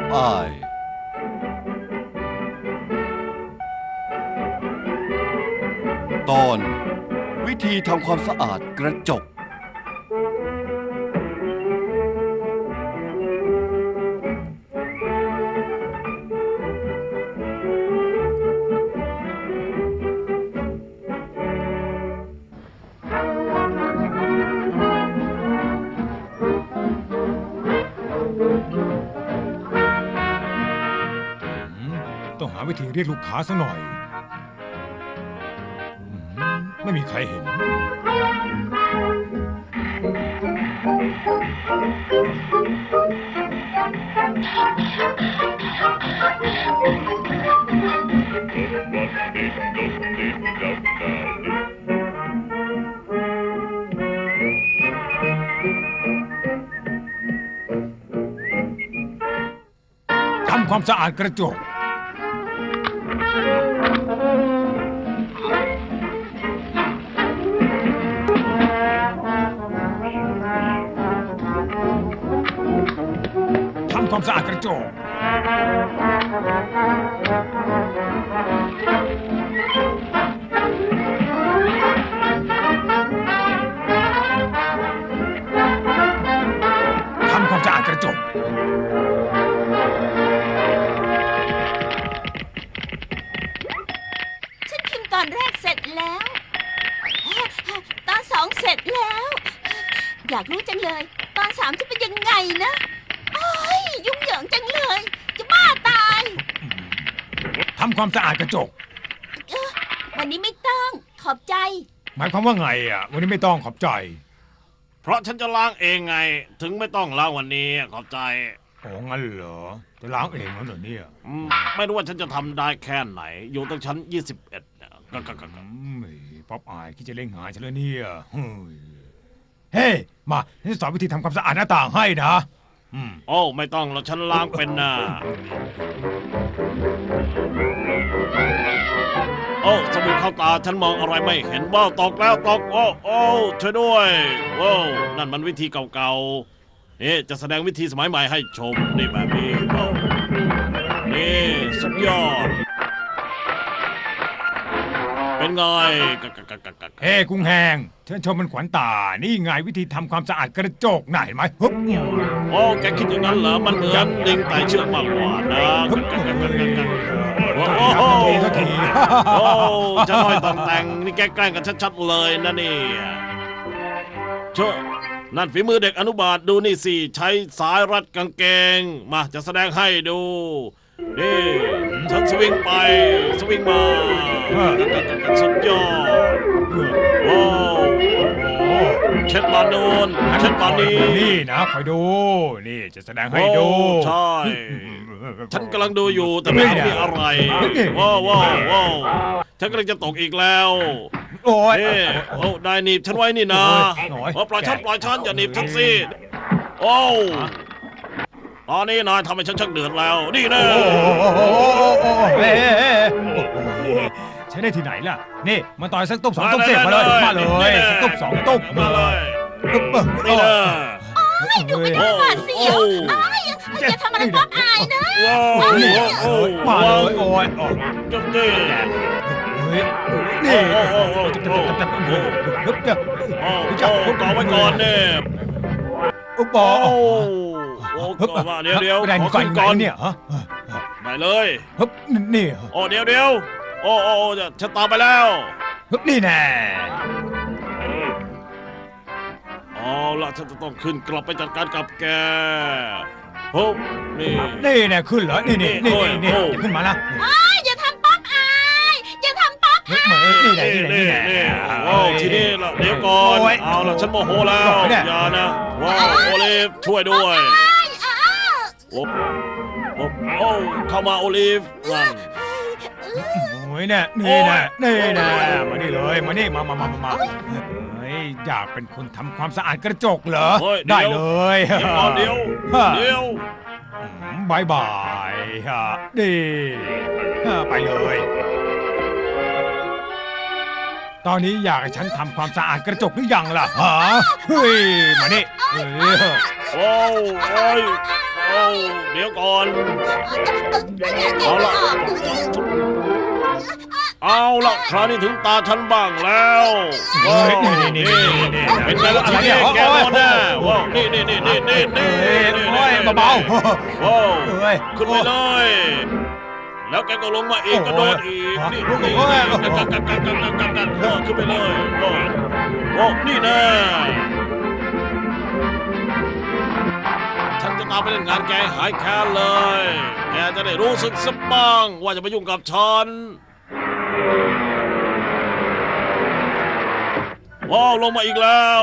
อปอาย ตอน วิธีทำความสะอาดกระจก ต้องหาวิธีเรียกลูกค้าสักหน่อยอืมไม่มีใครเห็น ทำความสะอาดกระจก ทำความสะอาดกระจกท อยากรู้จังเลย ตอนสามจะเป็นยังไงนะโอ้ยยุ่งเหยิงจังเลย จะบ้าตาย ทำความสะอาดกระจก เอ้อวันนี้ไม่ต้องขอบใจ หมายความว่าไงอะ วันนี้ไม่ต้องขอบใจเพราะฉันจะล้างเองไง ถึงไม่ต้องล้างวันนี้ขอบใจโอ้งั้นเหรอ จะล้างเองแล้วเหรอเนี่ยอืมไม่รู้ว่าฉันจะทำได้แค่ไหน อยู่ตั้งชั้น 21เนี่ยก็ก็ก็ก็อืมป๊อปอายคิดจะเล่งหาฉันแล้วเนี่ยเฮ้ย เฮ้มาฉันสอนวิธีทำความสะอาดหน้าต่างให้นะอืมโอ้ไม่ต้องแล้วฉันล้างเป็นนะโอ้สบู่เข้าตาฉันมองอะไรไม่เห็นว้าวตกแล้วตกโอ้โอ้ช่วยด้วยว้าวนั่นมันวิธีเก่าๆนี่จะแสดงวิธีสมัยใหม่ให้ชมนี่แบบนี้ว้าวนี่สุดยอด เป็นไงกะกะกะกะกะเฮ้กุ้งแหงเชิญชมมันขวัญตา นี่ไงวิธีทำความสะอาดกระจกน่ะเห็นไหมฮึบโอ้แกคิดอย่างนั้นเหรอมันเหมือนลิงไต่เชือกมากกว่านะฮึบกะกะกะกะกะโอ้โหโทษทีโอ้จะน้อยต้องแต่งนี่แกแกล้งกันชัดๆเลยนะนี่เชอะนั่นฝีมือเด็กอนุบาลดูนี่สิใช้สายรัดกางเกง มาจะแสดงให้ดู นี่ ฉันสวิงไป สวิงมาสุดยอดว้าวเช็ดบานโนนเช็ดบานนี้นี่นะคอยดู นี่จะแสดงให้ดูโอ้ใช่ ฉันกำลังดูอยู่แต่ไม่เห็นมีอะไรว้าวว้าวว้าวฉันกำลังจะตกอีกแล้ว โอ้ยเฮ้โอ้นายหนีบฉันไว้นี่นะโอ้ยโอ้ปล่อยฉันปล่อยฉันอย่าหนีบฉันสิโอ้ว ตอนนี้นายทำให้ฉันชักเดือดแล้ว นี่แน่โอ้โหเฮ้ใช้ได้ที่ไหนล่ะ นี่มาต่อยสักตุ๊บสองตุ๊บเสร็จมาเลยมาเลยสักตุ๊บสองตุ๊บมาเลยตุ๊บเออนี่แน่ดูไม่น่าหวาดเสียวอ้ยอย่าทำอะไรป๊อปอายนะว้าวนี่ว้าวโอ้มาเลยโอ้ยโอ้ยจังดิเฮ้ยนี่โอ้โอ้โอ้จับจับจับจับโอ้โหจับจับโอ้โอ้ก่อไว้ก่อนเนี่ยโอ้โหโอ้โอ้ ก่อนว่าเดี๋ยวเดี๋ยวแรงขอก่อขึ้นนก่ก่ออนนเนี่ยฮะไปเลยฮึบนี่โอ้เดี๋ยวเดี๋ยวโอ้โอ้โอ้จะฉันตามไปแล้วฮึบนี่แน่เอาล่ะฉันจะต้องขึ้นกลับไปจัดการกับแกโอ้นี่ นี่แน่ขึ้นเหรอนี่นี่นี่นี่ขึ้นมาละอย่าทำป๊อปอายอย่าทำป๊อปเหมือนนี่แน่นี่นี่แน่นี่นี่แน่ นี่ว้าวทีนี้ล่ะเดี๋ยวก่อนโอ้ยเอาล่ะฉันโมโหแล้วบอกไม่ได้ อย่านะว้าวโอลิฟช่วยด้วยอ้าโอ้โอ้โอ้เข้ามาโอลิฟนั่น โอ้ยเนี่ยนี่แน่นี่แน่มานี่เลยมานี่มามามามาเฮ้ยอยากเป็นคนทำความสะอาดกระจกเหรอ เฮ้ยได้เดี๋ยวเลยเดี๋ยวก่อนเดี๋ยวเดี๋ยว บายบายฮะดีไปเลย ตอนนี้อยากให้ฉันทำความสะอาดกระจกหรือยังล่ะฮะเฮ้ยมานี่เออโอ้โอ้ยโวเดี๋ยวก่อน เอาละเอาละคราวนี้ถึงตาฉันบ้างแล้วเฮ้ยนี่นี่นี่นี่นี่เป็นไงล่ะอะไรเนี่ยแกโดนแน่ว้าวนี่นี่นี่นี่นี่นี่เอ้ยนี่โอ้ยเบาๆว้าว เอ้ย ขึ้นไปเลย แล้วแกก็ลงมาอีกโอ้โหก็โดนอีก นี่นี่โอ้นี่ย กักกักกักกักกักกักกักขึ้นไปเลยโอ้โหนี่นะ เล่นงานแกให้หายแค้นเลย แกจะได้รู้สึกสักบ้าง ว่าจะมายุ่งกับฉันว้าวลงมาอีกแล้ว